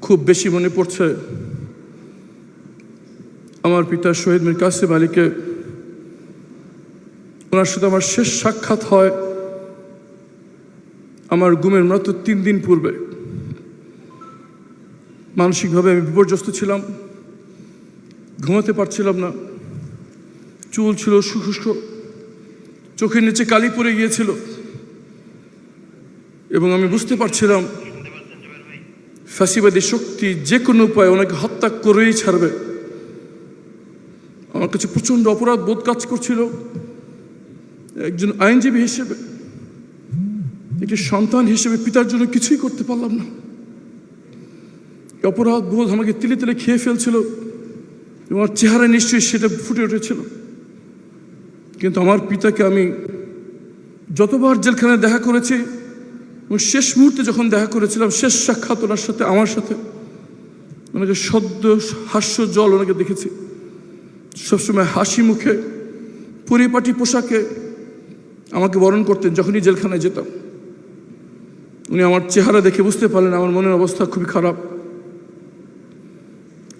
খুব বেশি মনে পড়ছে। আমার পিতা শহীদ মীর কাসিম আলীকে ওনার সাথে আমার শেষ সাক্ষাৎ হয় আমার গুমের মাত্র তিন দিন পূর্বে। মানসিকভাবে আমি বিপর্যস্ত ছিলাম, ঘুমাতে পারছিলাম না। চুল ছিল শুষ্ক, চোখের নিচে কালি পড়ে গিয়েছিল। এবং আমি বুঝতে পারছিলাম ফ্যাসিবাদী শক্তি যে কোনো উপায়ে ওনাকে হত্যা করেই ছাড়বে। আমার কাছে প্রচণ্ড অপরাধ বোধ কাজ করছিল। একজন আইনজীবী হিসেবে, একটি সন্তান হিসেবে পিতার জন্য কিছুই করতে পারলাম না। অপরাধ বোধ আমাকে তিলে তিলে খেয়ে ফেলছিল এবং আমার চেহারা নিশ্চয়ই সেটা ফুটে উঠেছিল। কিন্তু আমার পিতাকে আমি যতবার জেলখানায় দেখা করেছি এবং শেষ মুহূর্তে যখন দেখা করেছিলাম, শেষ সাক্ষাৎ ওনার সাথে, আমার সাথে, ওনাকে সদ্য হাস্য জল ওনাকে দেখেছি। সবসময় হাসি মুখে, পরিপাটি পোশাকে আমাকে বরণ করতেন যখনই জেলখানায় যেতাম। উনি আমার চেহারা দেখে বুঝতে পারলেন, আমার মনের অবস্থা খুবই খারাপ।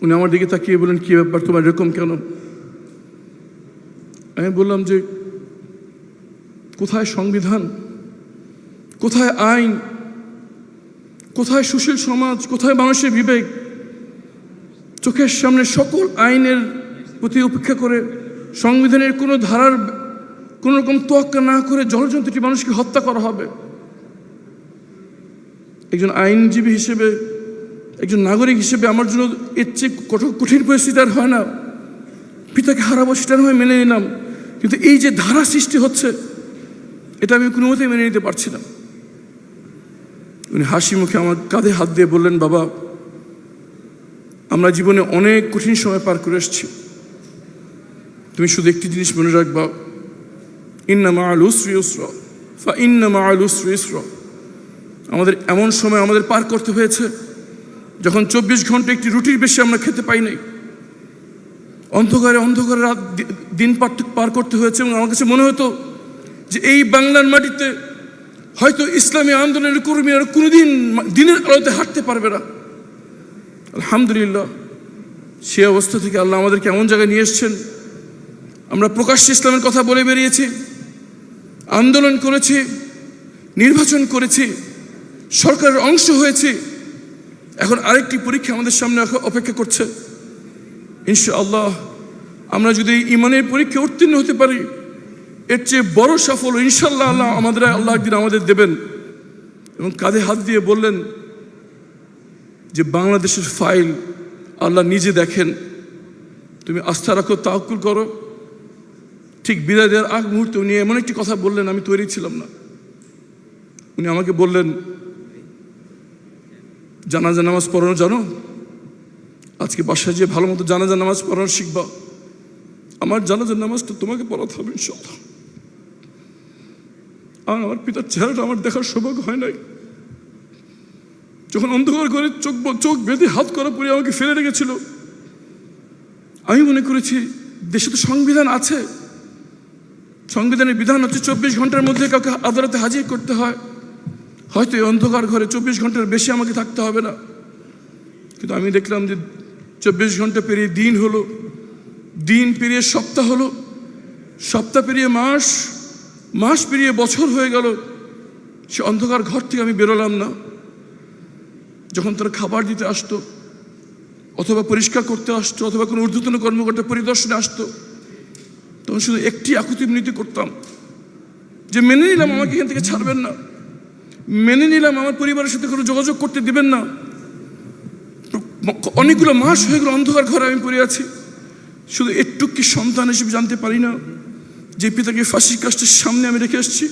উনি আমার দিকে তাকিয়ে বললেন, কী ব্যাপার, তোমার এরকম কেন? আমি বললাম যে, কোথায় সংবিধান? কোথায় আইন? কোথায় সুশীল সমাজ? কোথায় মানুষের বিবেক? চোখের সামনে সকল আইনের প্রতি উপেক্ষা করে সংবিধানের কোনো ধারার কোনো রকম তোয়াক্কা না করে জলজন্তুটি মানুষকে হত্যা করা হবে। একজন আইনজীবী হিসেবে, একজন নাগরিক হিসেবে আমার জন্য এর চেয়ে কঠোর, কঠিন পরিস্থিতি আর হয় না। পিতাকে হারাবো সেটা নয় মেনে নিলাম। কিন্তু এই যে ধারা সৃষ্টি হচ্ছে, এটা আমি কোনোমতেই মেনে নিতে পারছি না। উনি হাসি মুখে আমার কাঁধে হাত দিয়ে বললেন, বাবা, আমরা জীবনে অনেক কঠিন সময় পার করে এসেছি তুমি শুধু একটি জিনিস মনে রাখবা, ইন্না মা আল উসরি উসর, ফা ইন্না মা আল উসরি ইসর। আমাদের এমন সময় আমাদের পার করতে হয়েছে, যখন চব্বিশ ঘণ্টা একটি রুটির বেশি আমরা খেতে পাই নাই। অন্ধকারে অন্ধকারে রাত দিন পার করতে হয়েছে এবং আমার কাছে মনে হতো যে এই বাংলার মাটিতে হয়তো ইসলামী আন্দোলনের কর্মীরা কোনোদিন দিনের আলোতে হাঁটতে পারবে না। আলহামদুলিল্লাহ, সে অবস্থা থেকে আল্লাহ আমাদেরকে এমন জায়গায় নিয়ে এসছেন। আমরা প্রকাশ্যে ইসলামের কথা বলে বেরিয়েছি, আন্দোলন করেছি, নির্বাচন করেছি, সরকারের অংশ হয়েছি। এখন আরেকটি পরীক্ষা আমাদের সামনে অপে- অপেক্ষা করছে। ইনশাআল্লাহ, আমরা যদি ইমানের পরীক্ষা উত্তীর্ণ হতে পারি এর চেয়ে বড় সফল ইনশাল্লাহ আল্লাহ আমাদের, আল্লাহ একদিন আমাদের দেবেন। এবং কাঁধে হাত দিয়ে বললেন যে, বাংলাদেশের ফাইল আল্লাহ নিজে দেখেন। তুমি আস্থা রাখো তাকুল করো। ঠিক বিদায় দেওয়ার আগ মুহূর্তে উনি এমন একটি কথা বললেন, আমি তৈরি ছিলাম না। উনি আমাকে বললেন, জানাজা নামাজ পড়ানো জানো? আজকে বাসায় যেয়ে ভালো মতো জানাজা নামাজ পড়ানো শিখবা। আমার জানাজার নামাজটা তোমাকে পড়াতে হবে ইনশাল্লাহ আমার পিতার চেহারাটা আমার দেখার সৌভাগ্য হয় নাই। যখন অন্ধকার করে চোখ চোখ বেঁধে হাত করা পরে আমাকে ফেলে রেখেছিল। আমি মনে করেছি, দেশে তো সংবিধান আছে। সংবিধানের বিধান হচ্ছে চব্বিশ ঘণ্টার মধ্যে কাউকে আদালতে হাজির করতে হয়। হয়তো এই অন্ধকার ঘরে চব্বিশ ঘণ্টার বেশি আমাকে থাকতে হবে না। কিন্তু আমি দেখলাম যে চব্বিশ ঘণ্টা পেরিয়ে দিন হলো। দিন পেরিয়ে সপ্তাহ হলো। সপ্তাহ পেরিয়ে মাস। মাস পেরিয়ে বছর হয়ে গেল, সে অন্ধকার ঘর থেকে আমি বেরোলাম না। যখন তারা খাবার দিতে আসতো, অথবা পরিষ্কার করতে আসতো, অথবা কোনো ঊর্ধ্বতন কর্মকর্তা পরিদর্শনে আসতো, তখন শুধু একটি আকুতি মিনতি করতাম, যে মেনে নিলাম আমাকে এখান থেকে ছাড়বেন না। মেনে নিলাম আমার পরিবারের সাথে কোনো যোগাযোগ করতে দিবেন না। অনেকগুলো মাস হয়ে গেল অন্ধকার ঘরে আমি পড়ে আছি। শুধু একটু কি সন্তান হিসেবে জানতে পারি না। যে পিতাকে ফাঁসির কাজটার সামনে আমি রেখে এসেছি,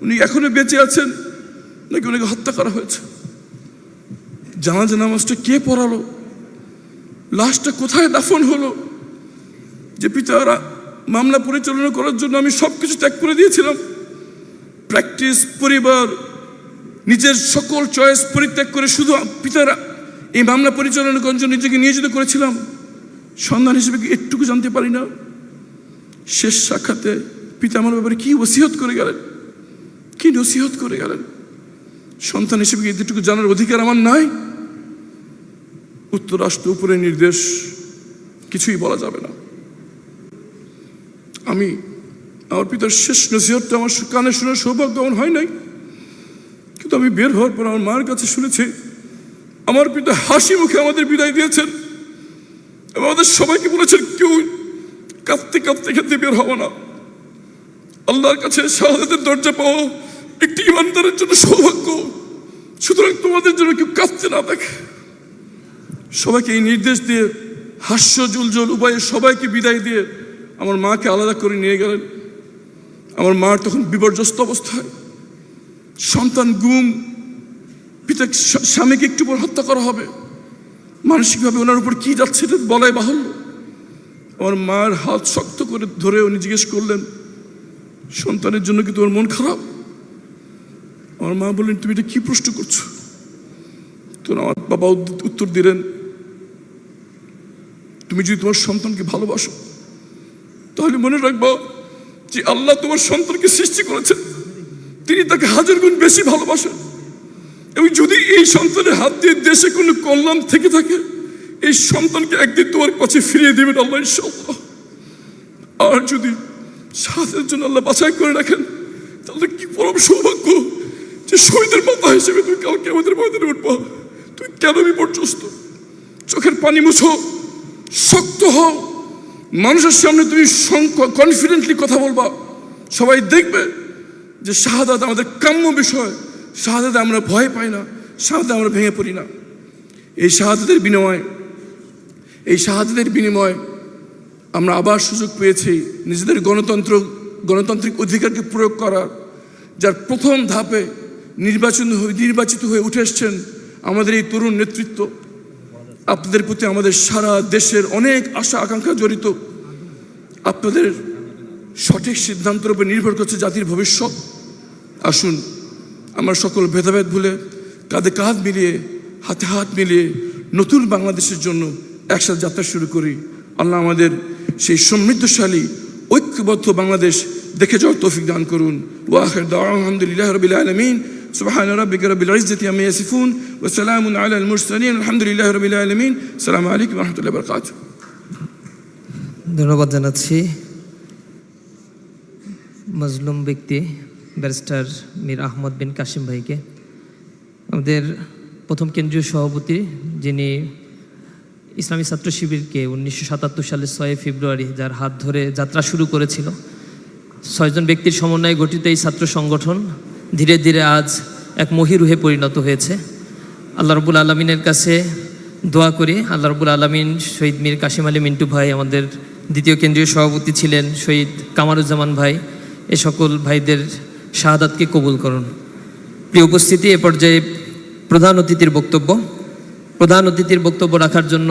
উনি এখনও বেঁচে আছেন, নাকি ওনাকে হত্যা করা হয়েছে? জানাজা নামাজটা কে পড়ালো? লাশটা কোথায় দাফন হলো? যে পিতারা মামলা পরিচালনা করার জন্য আমি সব কিছু ত্যাগ করে দিয়েছিলাম। প্র্যাকটিস, পরিবার, নিজের সকল চয়েস পরিত্যাগ করে শুধু পিতারা এই মামলা পরিচালনা করার জন্য নিজেকে নিয়োজিত করেছিলাম। সন্ধান হিসেবে কি একটুকু জানতে পারি না? শেষ সাক্ষাতে পিতা আমার ব্যাপারে কি ওসিহত করে গেলেন? কি নসিহত করে গেলেন? সন্তান হিসেবে কি এতটুকু জানার অধিকার আমার নাই? উত্তরাষ্ট্র উপরে নির্দেশ কিছুই বলা যাবে না। আমি আমার পিতার শেষ নসিহতটা আমার কানে শোনার সৌভাগ্য আমার হয় নাই। কিন্তু আমি বের হওয়ার পর আমার মায়ের কাছে শুনেছি, আমার পিতা হাসি মুখে আমাদের বিদায় দিয়েছেন এবং আমাদের সবাইকে বলেছেন, কেউ কাঁদতে কাঁদতে কাঁদতে বের হব না। আল্লাহর কাছে শাহাদাতের দরজা পাওয়া একটি ইমানদারের জন্য সৌভাগ্য। সুতরাং তোমাদের জন্য কেউ কাঁদতে না দেখে। সবাইকে এই নির্দেশ দিয়ে, হাস্য, জুলজল, উপায়ে সবাইকে বিদায় দিয়ে আমার মাকে আলাদা করে নিয়ে গেলেন। আমার মার তখন বিপর্যস্ত অবস্থায়। সন্তান গুম পিতা স্বামীকে একটু পর হত্যা করা হবে। মানসিকভাবে ওনার উপর কি যাচ্ছে এটা বলাই বাহুল্য। আমার মার হাত শক্ত করে ধরে উনি জিজ্ঞেস করলেন, সন্তানের জন্য কি তোমার মন খারাপ? আমার মা বললেন, তুমি এটা কি প্রশ্ন করছ? তো আমার বাবা উত্তর দিলেন, তুমি যদি তোমার সন্তানকে ভালোবাসো, তাহলে মনে রাখবা যে আল্লাহ তোমার সন্তানকে সৃষ্টি করেছেন। তিনি তাকে হাজার গুণ বেশি ভালোবাসেন। এবং যদি এই সন্তানের হাত দিয়ে দেশে কোনো কল্যাণ থেকে থাকে এই সন্তানকে একদিন তোমার কাছে ফিরিয়ে দেবেন আল্লাহ, ইনশাআল্লাহ। আর যদি সাথের জন্য আল্লাহ বাছাই করে রাখেন, তাহলে কি পরম সৌভাগ্য যে শহীদের মাথা হিসেবে তুমি কালকে আমাদের ময়দানে উঠবা। তুমি কেন বিপর্যস্ত? চোখের পানি মুছো, শক্ত হও। মানুষের সামনে তুমি কনফিডেন্টলি কথা বলবা। সবাই দেখবে যে শাহাদাত আমাদের কাম্য বিষয়। শাহাদাতে আমরা ভয় পাই না, শাহাদাতে আমরা ভেঙে পড়ি না। এই শাহাদাতের বিনিময়ে এই শাহাদাতের বিনিময়ে আমরা আবার সুযোগ পেয়েছি নিজেদের গণতন্ত্র, গণতান্ত্রিক অধিকারকে প্রয়োগ করার, যার প্রথম ধাপে নির্বাচন নির্বাচিত হয়ে উঠে এসছেন আমাদের এই তরুণ নেতৃত্ব। আপনাদের প্রতি আমাদের সারা দেশের অনেক আশা, আকাঙ্ক্ষা জড়িত। আপনাদের সঠিক সিদ্ধান্তের উপর নির্ভর করছে জাতির ভবিষ্যৎ। আসুন, আমার সকল ভেদাভেদ ভুলে, কাঁধে কাঁধ মিলিয়ে, হাতে হাত মিলিয়ে নতুন বাংলাদেশের জন্য একসাথে যাত্রা শুরু করি আল্লাহ আমাদের সেই সমৃদ্ধশালী ঐক্যবদ্ধ বাংলাদেশ দেখে যাওয়ার তৌফিক দান করুন ওয়াখির দাওয়া আলহামদুলিল্লাহ রবিল আলমিন سبحان ربك رب العزة عما يصفون وسلام على المرسلين الحمد لله رب العالمين السلام عليكم ورحمة الله وبركاته ধন্যবাদ জানাচ্ছি মজলুম ব্যক্তি ব্যারিস্টার মীর আহমদ বিন কাশিম ভাইকে আমাদের প্রথম কেন্দ্রীয় সভাপতি যিনি ইসলামী ছাত্র শিবিরকে উনিশশো সাতাত্তর সালের ছয় ফেব্রুয়ারি, যার হাত ধরে যাত্রা শুরু করেছিল। ছয়জন ব্যক্তির সমন্বয়ে গঠিত এই ছাত্র সংগঠন ধীরে ধীরে আজ এক মহিরুহে পরিণত হয়েছে। আল্লাহ রবুল আলমিনের কাছে দোয়া করি। আল্লাহ রবুল আলমিন শহীদ মীর কাশিম আলী মিন্টু ভাই, আমাদের দ্বিতীয় কেন্দ্রীয় সভাপতি ছিলেন শহীদ কামারুজ্জামান ভাই। এ সকল ভাইদের শাহাদাতকে কবুল করুন। প্রিয় উপস্থিতি, এ পর্যায়ে প্রধান অতিথির বক্তব্য। প্রধান অতিথির বক্তব্য রাখার জন্য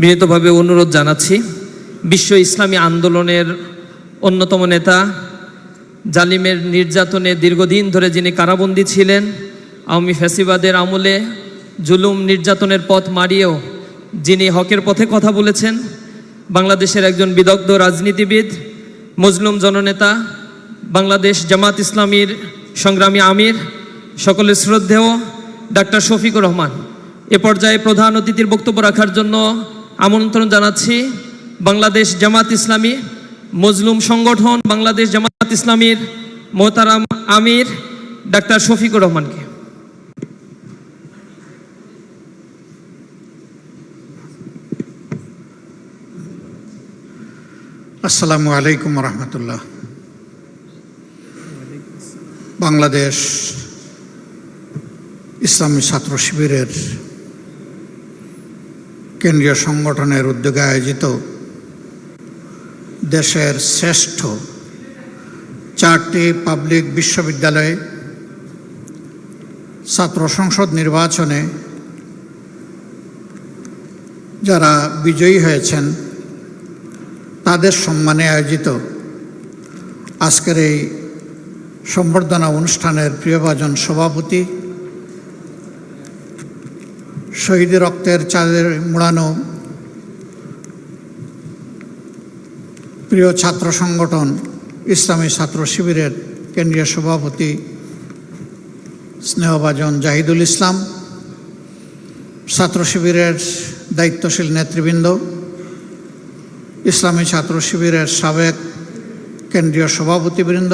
বিনীতভাবে অনুরোধ জানাচ্ছি। বিশ্ব ইসলামী আন্দোলনের অন্যতম নেতা জালিমের নির্যাতনে দীর্ঘদিন ধরে যিনি কারাবন্দী ছিলেন, আওয়ামী ফ্যাসিবাদের আমলে জুলুম নির্যাতনের পথ মারিয়েও যিনি হকের পথে কথা বলেছেন, বাংলাদেশের একজন বিদগ্ধ রাজনীতিবিদ, মজলুম জননেতা, বাংলাদেশ জামাত ইসলামীর সংগ্রামী আমির, সকলের শ্রদ্ধেয় ডাক্তার শফিকুর রহমান। এ পর্যায়ে প্রধান অতিথির বক্তব্য রাখার জন্য আমন্ত্রণ জানাচ্ছি বাংলাদেশ জামাত ইসলামী, মজলুম সংগঠন বাংলাদেশ জামাত ইসলামীর মোহতারাম আমির, ডাক্তার শফিকুর রহমানকে। আসসালামু আলাইকুম রহমতুল্লাহ। বাংলাদেশ ইসলামী ছাত্র শিবিরের কেন্দ্রীয় সংগঠনের উদ্যোগে আয়োজিত দেশের শ্রেষ্ঠ চারটি পাবলিক বিশ্ববিদ্যালয়ে ছাত্র সংসদ নির্বাচনে যারা বিজয়ী হয়েছেন, তাদের সম্মানে আয়োজিত আজকের এই সম্বর্ধনা অনুষ্ঠানের প্রিয়ভাজন সভাপতি শহীদের রক্তের চাঁদের মোড়ানো প্রিয় ছাত্র সংগঠন, ইসলামী ছাত্র শিবিরের কেন্দ্রীয় সভাপতি স্নেহভাজন জাহিদুল ইসলাম, ছাত্র শিবিরের দায়িত্বশীল নেতৃবৃন্দ, ইসলামী ছাত্র শিবিরের সাবেক কেন্দ্রীয় সভাপতিবৃন্দ,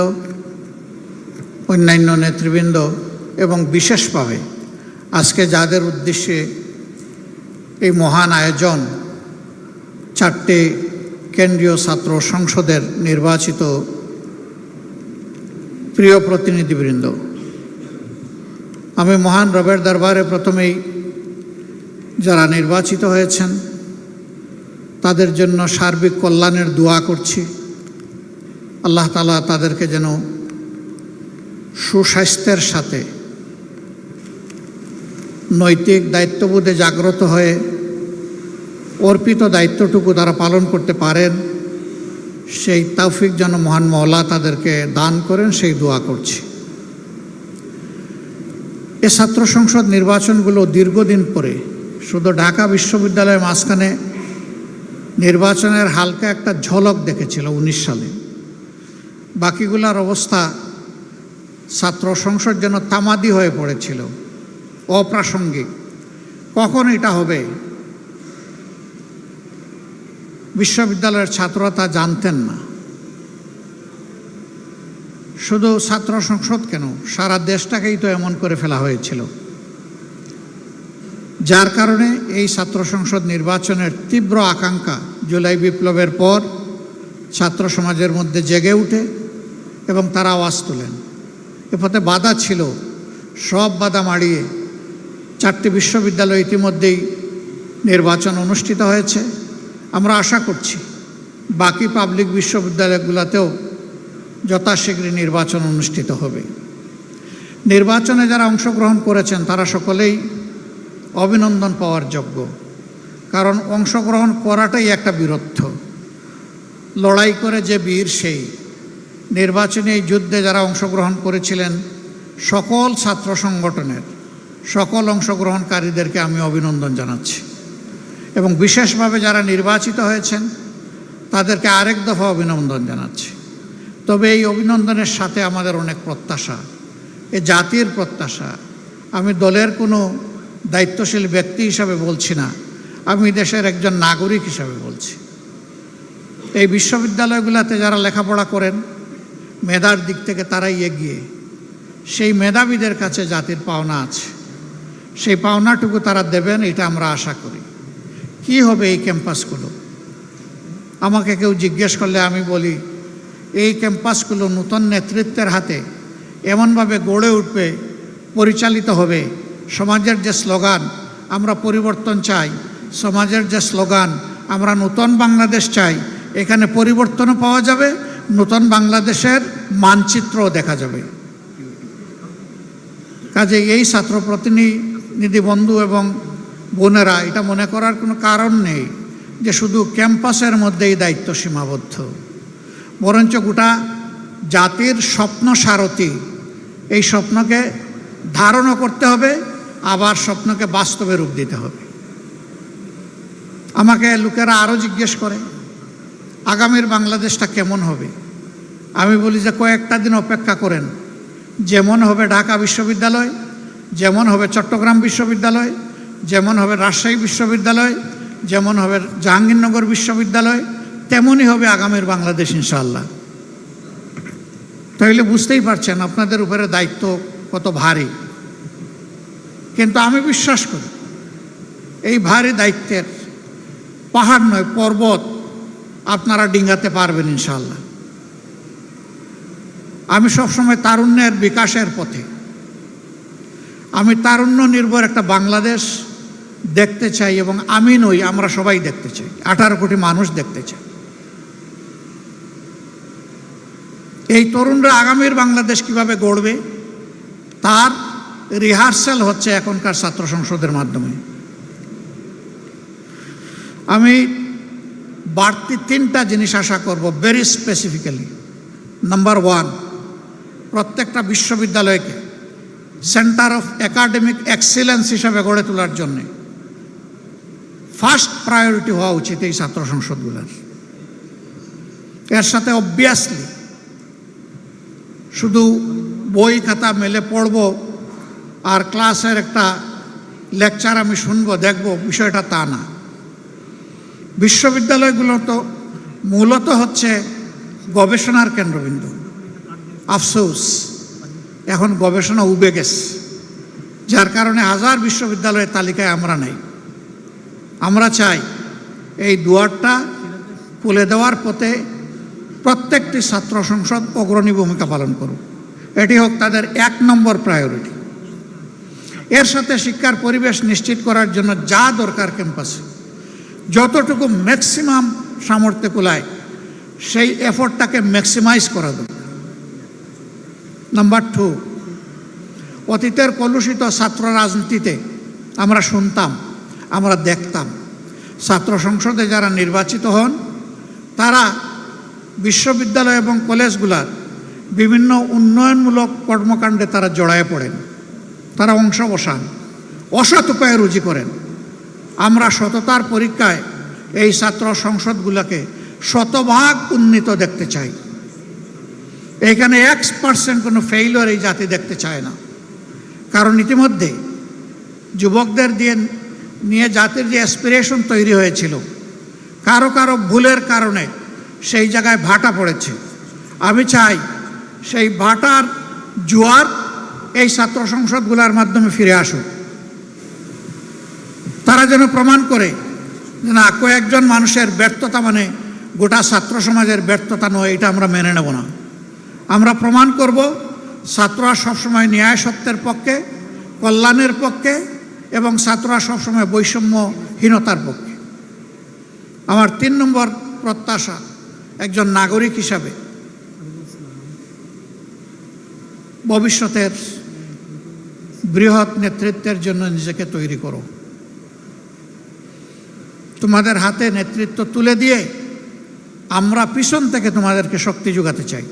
অন্যান্য নেতৃবৃন্দ এবং বিশেষভাবে আজকে যাদের উদ্দেশ্যে এই মহান আয়োজন চারটে কেন্দ্রীয় ছাত্র সংসদের নির্বাচিত প্রিয় প্রতিনিধিবৃন্দ, আমি মহান রবের দরবারে প্রথমেই যারা নির্বাচিত হয়েছেন, তাদের জন্য সার্বিক কল্যাণের দোয়া করছি। আল্লাহ তালা তাদেরকে যেন সুস্বাস্থ্যের সাথে নৈতিক দায়িত্ববোধে জাগ্রত হয়ে অর্পিত দায়িত্বটুকু তারা পালন করতে পারেন, সেই তৌফিক যেন মহান মহলা তাদেরকে দান করেন, সেই দোয়া করছি। এ ছাত্র সংসদ নির্বাচনগুলো দীর্ঘদিন পরে শুধু ঢাকা বিশ্ববিদ্যালয়ের মাঝখানে নির্বাচনের হালকা একটা ঝলক দেখেছিল উনিশ সালে। বাকিগুলার অবস্থা ছাত্র সংসদ যেন তামাদি হয়ে পড়েছিল। অপ্রাসঙ্গিক। কখন এটা হবে? বিশ্ববিদ্যালয়ের ছাত্ররা তা জানতেন না। শুধু ছাত্র সংসদ কেন? সারা দেশটাকেই তো এমন করে ফেলা হয়েছিল। যার কারণে এই ছাত্র সংসদ নির্বাচনের তীব্র আকাঙ্ক্ষা জুলাই বিপ্লবের পর ছাত্র সমাজের মধ্যে জেগে উঠে এবং তারা আওয়াজ তোলেন। এ পথে বাধা ছিল, সব বাধা মাড়িয়ে চারটি বিশ্ববিদ্যালয় ইতিমধ্যেই নির্বাচন অনুষ্ঠিত হয়েছে। আমরা আশা করছি বাকি পাবলিক বিশ্ববিদ্যালয়গুলোতেও যথাশীঘ্রই নির্বাচন অনুষ্ঠিত হবে। নির্বাচনে যারা অংশগ্রহণ করেছেন, তারা সকলেই অভিনন্দন পাওয়ার যোগ্য। কারণ অংশগ্রহণ করাটাই একটা বীরত্ব। লড়াই করে যে বীর সেই। নির্বাচনী যুদ্ধে যারা অংশগ্রহণ করেছিলেন, সকল ছাত্র সংগঠনের সকল অংশগ্রহণকারীদেরকে আমি অভিনন্দন জানাচ্ছি। এবং বিশেষভাবে যারা নির্বাচিত হয়েছেন, তাদেরকে আরেক দফা অভিনন্দন জানাচ্ছি। তবে এই অভিনন্দনের সাথে আমাদের অনেক প্রত্যাশা, এ জাতির প্রত্যাশা। আমি দলের কোনো দায়িত্বশীল ব্যক্তি হিসাবে বলছি না, আমি দেশের একজন নাগরিক হিসাবে বলছি। এই বিশ্ববিদ্যালয়গুলোতে যারা লেখাপড়া করেন, মেধার দিক থেকে তারাই এগিয়ে। সেই মেধাবীদের কাছে জাতির পাওনা আছে। সেই পাওনাটুকু তারা দেবেন, এটা আমরা আশা করি। কি হবে এই ক্যাম্পাসগুলো? আমাকে কেউ জিজ্ঞেস করলে আমি বলি, এই ক্যাম্পাসগুলো নূতন নেতৃত্বের হাতে এমনভাবে গড়ে উঠবে, পরিচালিত হবে। সমাজের যে স্লোগান, আমরা পরিবর্তন চাই। সমাজের যে স্লোগান, আমরা নূতন বাংলাদেশ চাই। এখানে পরিবর্তনও পাওয়া যাবে, নূতন বাংলাদেশের মানচিত্রও দেখা যাবে। কাজে এই ছাত্র প্রতিনিধি বন্ধু এবং বোনেরা, এটা মনে করার কোনো কারণ নেই যে শুধু ক্যাম্পাসের মধ্যেই দায়িত্ব সীমাবদ্ধ। বরঞ্চ গোটা জাতির স্বপ্ন সারথি, এই স্বপ্নকে ধারণও করতে হবে, আবার স্বপ্নকে বাস্তবে রূপ দিতে হবে। আমাকে লোকেরা আরও জিজ্ঞেস করে, আগামীর বাংলাদেশটা কেমন হবে? আমি বলি যে কয়েকটা দিন অপেক্ষা করেন, যেমন হবে ঢাকা বিশ্ববিদ্যালয় যেমন হবে চট্টগ্রাম বিশ্ববিদ্যালয়, যেমন হবে রাজশাহী বিশ্ববিদ্যালয়, যেমন হবে জাহাঙ্গীরনগর বিশ্ববিদ্যালয়, তেমনই হবে আগামীর বাংলাদেশ ইনশাআল্লাহ। তাইলে বুঝতেই পারছেন আপনাদের উপরে দায়িত্ব কত ভারী। কিন্তু আমি বিশ্বাস করি, এই ভারী দায়িত্বের পাহাড় নয়, পর্বত আপনারা ডিঙ্গাতে পারবেন ইনশাল্লাহ আমি সবসময় তারুণ্যের বিকাশের পথে আমি তারুণ্য নির্ভর একটা বাংলাদেশ দেখতে চাই এবং আমি নই, আমরা সবাই দেখতে চাই। আঠারো কোটি মানুষ দেখতে চাই। এই তরুণরা আগামীর বাংলাদেশ কীভাবে গড়বে, তার রিহার্সাল হচ্ছে এখনকার ছাত্র সংসদের মাধ্যমে। আমি বাড়তি তিনটা জিনিস আশা করব ভেরি স্পেসিফিক্যালি নাম্বার ওয়ান প্রত্যেকটা বিশ্ববিদ্যালয়কে সেন্টার অফ একাডেমিক এক্সেলেন্স হিসাবে গড়ে তোলার জন্যে ফার্স্ট প্রায়োরিটি হওয়া উচিত এই ছাত্র সংসদগুলোর। এর সাথে অবভিয়াসলি শুধু বই খাতা মেলে পড়ব আর ক্লাসের একটা লেকচার আমি শুনব, দেখব, বিষয়টা তা না। বিশ্ববিদ্যালয়গুলো তো মূলত হচ্ছে গবেষণার কেন্দ্রবিন্দু। আফসোস। এখন গবেষণা উবে গেছে। যার কারণে হাজার বিশ্ববিদ্যালয়ের তালিকায় আমরা নেই। আমরা চাই এই দুয়ারটা খুলে দেওয়ার পথে প্রত্যেকটি ছাত্র সংসদ অগ্রণী ভূমিকা পালন করুক। এটি হোক তাদের এক নম্বর প্রায়োরিটি এর সাথে শিক্ষার পরিবেশ নিশ্চিত করার জন্য যা দরকার ক্যাম্পাসে যতটুকু ম্যাক্সিমাম সামর্থ্য কুলায়, সেই এফোর্টটাকে ম্যাক্সিমাইজ করা দরকার। নাম্বার টু অতীতের কলুষিত ছাত্র রাজনীতিতে আমরা শুনতাম, আমরা দেখতাম। ছাত্র সংসদে যারা নির্বাচিত হন, তারা বিশ্ববিদ্যালয় এবং কলেজগুলার বিভিন্ন উন্নয়নমূলক কর্মকাণ্ডে তারা জড়ায় পড়েন। তারা অংশ বসান অসৎ উপায়ে রুজি করেন। আমরা সততার পরীক্ষায় এই ছাত্র সংসদগুলোকে শতভাগ উন্নীত দেখতে চাই। এখানে এক্স পার্সেন্ট কোনো ফেইলর এই জাতি দেখতে চায় না। কারণ ইতিমধ্যে যুবকদের দিয়ে নিয়ে জাতির যে অ্যাসপিরেশন তৈরি হয়েছিল, কারও কারও ভুলের কারণে সেই জায়গায় ভাটা পড়েছে। আমি চাই সেই ভাটার জোয়ার এই ছাত্র সংসদগুলোর মাধ্যমে ফিরে আসুক। তারা যেন প্রমাণ করে যে না, কয়েকজন মানুষের ব্যর্থতা মানে গোটা ছাত্র সমাজের ব্যর্থতা নয়, এটা আমরা মেনে নেব না। আমরা প্রমাণ করব, ছাত্ররা সবসময় ন্যায় সত্যের পক্ষে, কল্যাণের পক্ষে এবং ছাত্ররা সবসময় বৈষম্যহীনতার পক্ষে। আমার তিন নম্বর প্রত্যাশা, একজন নাগরিক হিসাবে। ভবিষ্যতের বৃহৎ নেতৃত্বের জন্য নিজেকে তৈরি করো। তোমাদের হাতে নেতৃত্ব তুলে দিয়ে আমরা পিছন থেকে তোমাদেরকে শক্তি যোগাতে চাই।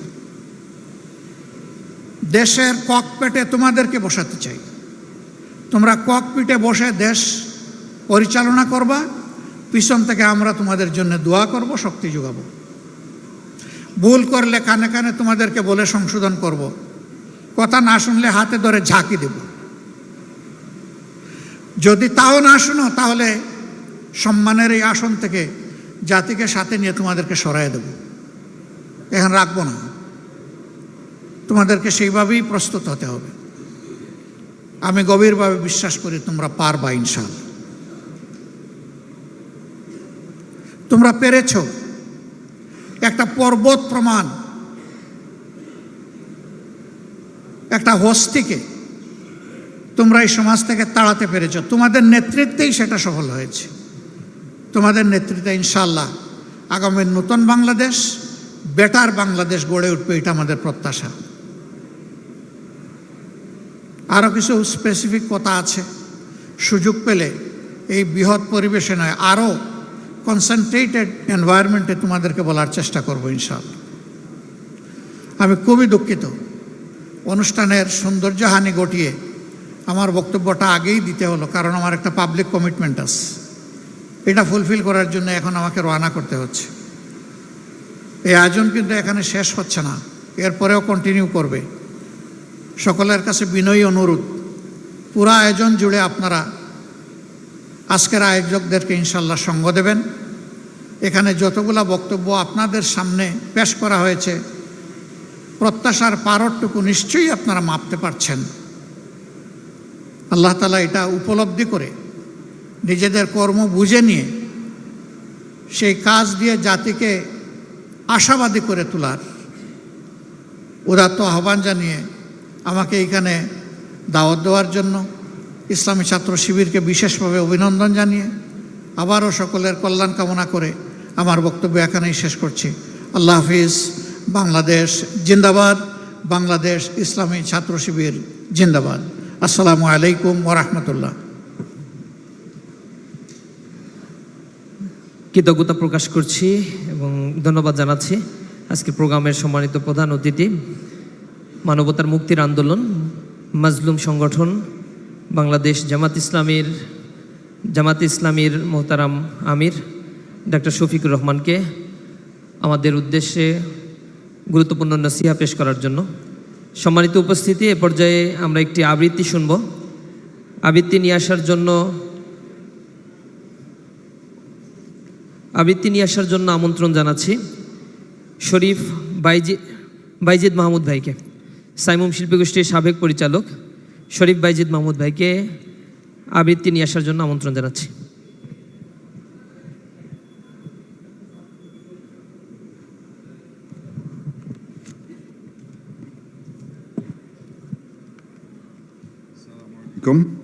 দেশের ককপেটে তোমাদেরকে বসাতে চাই। তোমরা ককপিটে বসে দেশ পরিচালনা করবা, পিছন থেকে আমরা তোমাদের জন্য দোয়া করব, শক্তি যোগাবো। ভুল করলে কানে কানে তোমাদেরকে বলে সংশোধন করব। কথা না শুনলে হাতে ধরে ঝাঁকি দেব। যদি তাও না শুনো, তাহলে সম্মানের এই আসন থেকে জাতিকে সাথে নিয়ে তোমাদেরকে সরাই দেব। এখন রাখব না। তোমাদেরকে সেইভাবেই প্রস্তুত হতে হবে। আমি গভীরভাবে বিশ্বাস করি তোমরা পারবা ইনশাল তোমরা পেরেছ? একটা পর্বত প্রমাণ। একটা হস্তিকে তোমরা এই সমাজ থেকে তাড়াতে পেরেছ। তোমাদের নেতৃত্বেই সেটা সফল হয়েছে। তোমাদের নেতৃত্বে ইনশাল্লাহ আগামীর নতুন বাংলাদেশ, বেটার বাংলাদেশ গড়ে উঠবে, এটা আমাদের প্রত্যাশা। আরও কিছু স্পেসিফিক কথা আছে। সুযোগ পেলে এই বৃহৎ পরিবেশে নয় আরও কনসেন্ট্রেটেড এনভায়রনমেন্টে তোমাদেরকে বলার চেষ্টা করব ইনশাল্লাহ আমি খুবই দুঃখিত। অনুষ্ঠানের সৌন্দর্যহানি ঘটিয়ে আমার বক্তব্যটা আগেই দিতে হলো, কারণ আমার একটা পাবলিক কমিটমেন্ট আছে। এটা ফুলফিল করার জন্য এখন আমাকে রওনা করতে হচ্ছে। এই আয়োজন কিন্তু এখানে শেষ হচ্ছে না, এরপরেও কন্টিনিউ করবে। সকলের কাছে বিনয়ী অনুরোধ। পুরো আয়োজন জুড়ে আপনারা আজকের আয়োজকদেরকে ইনশাল্লাহ সঙ্গ দেবেন। এখানে যতগুলা বক্তব্য আপনাদের সামনে পেশ করা হয়েছে, প্রত্যাশার পারটুকু নিশ্চয়ই আপনারা মাপতে পারছেন। আল্লাহ তালা এটা উপলব্ধি করে নিজেদের কর্ম বুঝে নিয়ে সেই কাজ দিয়ে জাতিকে আশাবাদী করে তোলার। উদাত্ত আহ্বান জানিয়ে আমাকে এখানে দাওয়াত দেওয়ার জন্য ইসলামী ছাত্র শিবিরকে বিশেষভাবে অভিনন্দন জানিয়ে আবারও সকলের কল্যাণ কামনা করে আমার বক্তব্য এখানেই শেষ করছি। আল্লাহ হাফিজ, বাংলাদেশ জিন্দাবাদ, বাংলাদেশ ইসলামী ছাত্র শিবির জিন্দাবাদ। আসসালামু আলাইকুম ওরহমতুল্লাহ কৃতজ্ঞতা প্রকাশ করছি এবং ধন্যবাদ জানাচ্ছি আজকে প্রোগ্রামের সম্মানিত প্রধান অতিথি। মানবতার মুক্তির আন্দোলন, মাজলুম সংগঠন, বাংলাদেশ জামাত ইসলামীর জামাত ইসলামীর মোহতারাম আমির, ডাক্তার শফিকুর রহমানকে আমাদের উদ্দেশ্যে গুরুত্বপূর্ণ নসিহা পেশ করার জন্য সম্মানিত উপস্থিতি। এ পর্যায়ে আমরা একটি আবৃত্তি শুনব। আবৃত্তি নিয়ে আসার জন্য, আবৃত্তি নিয়ে আসার জন্য আমন্ত্রণ জানাচ্ছি শরীফ বাইজি বাইজিদ মাহমুদ ভাইকে। সাইমুম শিল্পী গোষ্ঠীর সাবেক পরিচালক শরীফ বাইজিদ মাহমুদ ভাইকে আবৃত্তি নিয়ে আসার জন্য আমন্ত্রণ জানাচ্ছি। আলাইকুম।